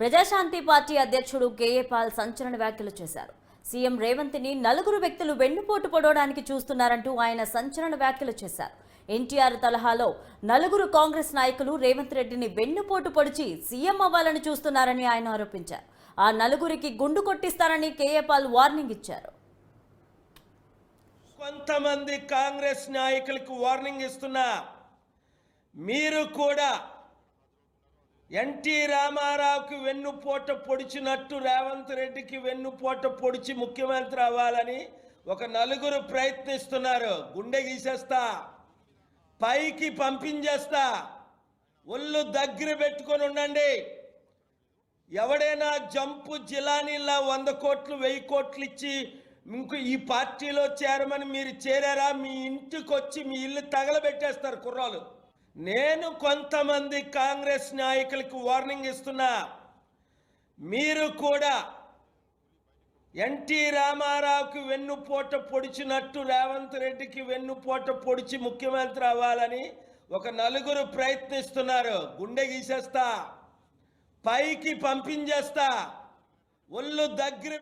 Praja Shanti party అధ్యక్షుడు కేఏపాల్ సంచలన వ్యాఖ్యలు చేశారు. సీఎం రేవంత్ని నలుగురు వ్యక్తులు వెన్నుపోటు పొడవడానికి చూస్తున్నారంటూ ఆయన సంచలన వ్యాఖ్యలు చేశారు. ఎన్టీఆర్ తలహాలో నలుగురు కాంగ్రెస్ నాయకులు రేవంత్ రెడ్డిని వెన్నుపోటు పొడిచి సీఎం అవ్వాలని చూస్తున్నారని ఆయన ఆరోపించారు. ఆ నలుగురికి గుండు కొట్టిస్తారని కేఏపాల్ వార్నింగ్ ఇచ్చారు. కొంతమంది కాంగ్రెస్ నాయకులకు వార్నింగ్ ఇస్తున్నా. మీరు కూడా ఎన్టీ రామారావుకి వెన్నుపోట పొడిచినట్టు రేవంత్ రెడ్డికి వెన్నుపోట పొడిచి ముఖ్యమంత్రి అవ్వాలని ఒక నలుగురు ప్రయత్నిస్తున్నారు. గుండె గీసేస్తా. పైకి పంపించేస్తా. ఒళ్ళు దగ్గర పెట్టుకొని ఉండండి. ఎవడైనా జంపు జిలానీలా వంద కోట్లు వెయ్యి కోట్లు ఇచ్చి ఇంకో ఈ పార్టీలో చేరమని మీరు చేరారా? మీ ఇంటికి వచ్చి మీ ఇల్లు తగలబెట్టేస్తారు కుర్రాలు నేను కొంతమంది కాంగ్రెస్ నాయకులకు వార్నింగ్ ఇస్తున్నా. మీరు కూడా ఎన్టీ రామారావుకి వెన్నుపోట పొడిచినట్టు రేవంత్ రెడ్డికి వెన్నుపోట పొడిచి ముఖ్యమంత్రి అవ్వాలని ఒక నలుగురు ప్రయత్నిస్తున్నారు. గుండె గీసేస్తా. పైకి పంపించేస్తా. ఒళ్ళు దగ్గర